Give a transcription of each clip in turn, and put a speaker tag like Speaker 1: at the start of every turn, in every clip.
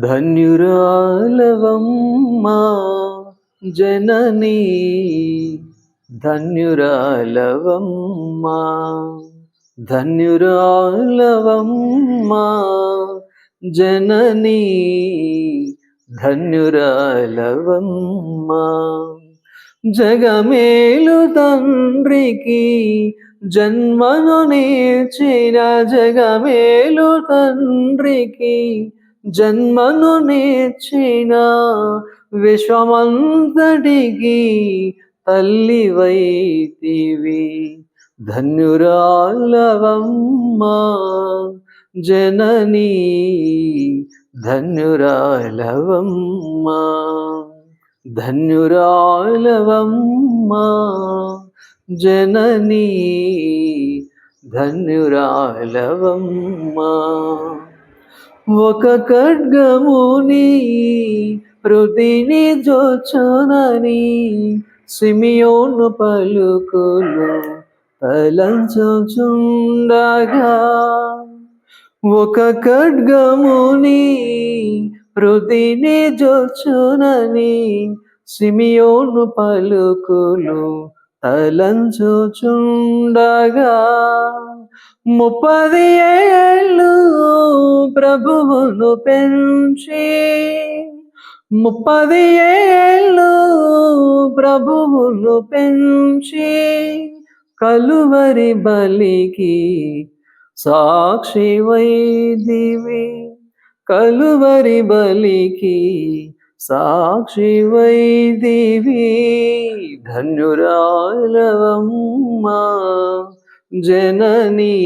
Speaker 1: ధన్యురాలవమ్మా జననీ ధన్యురాలవమ్మా ధన్యురాలవమ్మా జననీ ధన్యురాలవమ్మా. జగమేలు తండ్రికి జన్మను నేర్చిన జగమేలు తండ్రికి జన్మను నేర్చిన విశ్వమంతటికి తల్లి వైతివి. ధన్యురాలవమ్మా జననీ ధన్యురాలవమ్మ ధన్యురాలవమ్మ జననీ ధన్యురాలవమ్మా. ఒక ఖడ్గముని హృదిని జోచనని సిమియోను పలుకులు తలంచుచుండగా. ఒక ఖడ్గముని హృదిని జోచునని సిమియోను పలుకులు తలంచుచుండగా. ముప్పది ఏళ్ళు ప్రభువును పెంచి ముప్పది ఏళ్ళు ప్రభువును పెంచి కలువరి బలికి సాక్షి వైదివి. కలువరి బలికి సాక్షి వైదివి. ధన్యురాలవమ్మా. జననీ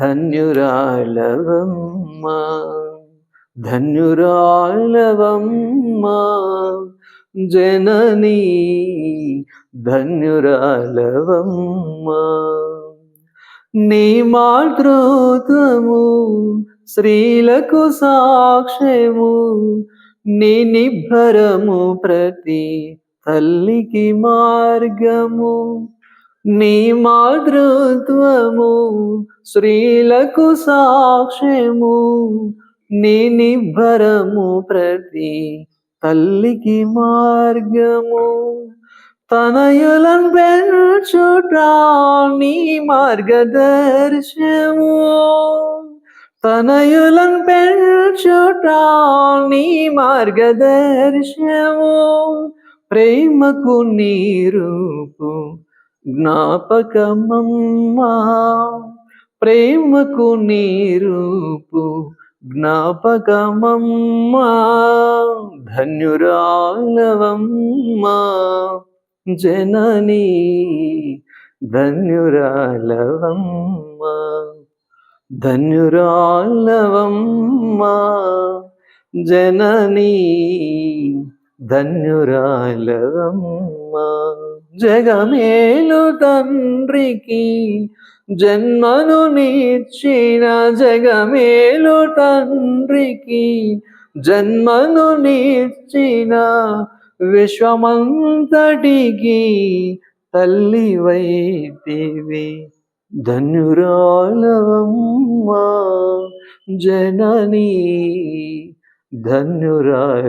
Speaker 1: ధన్యురాలవమ్మా ధన్యురాలవమ్మా జననీ ధన్యురాలవమ్మా. నీ మాతృత్వము స్త్రీలకు సాక్ష్యము నీ నిబ్బరము ప్రతి తల్లికి మార్గము. నీ మాతృత్వము స్త్రీలకు సాక్ష్యము నీ నిబ్బరము ప్రతి తల్లికి మార్గము. తనయులను పెంచుట నీ మార్గదర్శము. తనయులను పెంచుట నీ మార్గదర్శము. ప్రేమకు నీ రూపు జ్ఞాపకమమ్మా ప్రేమకు నీరూపు జ్ఞాపకమమ్మా ధన్యురాలవమ్మా జననీ ధన్యురాలవమ్మా ధన్యురాలవమ్మా జననీ ధన్యురాలవమ్మా. జగమేలు తండ్రికి జన్మను నిచ్చిన జగమేలు తండ్రికి జన్మను నిచ్చిన విశ్వమంతటికి తల్లి వైతివి. ధన్యురాలవమ్మా జననీ ధన్యురాలవమ్మా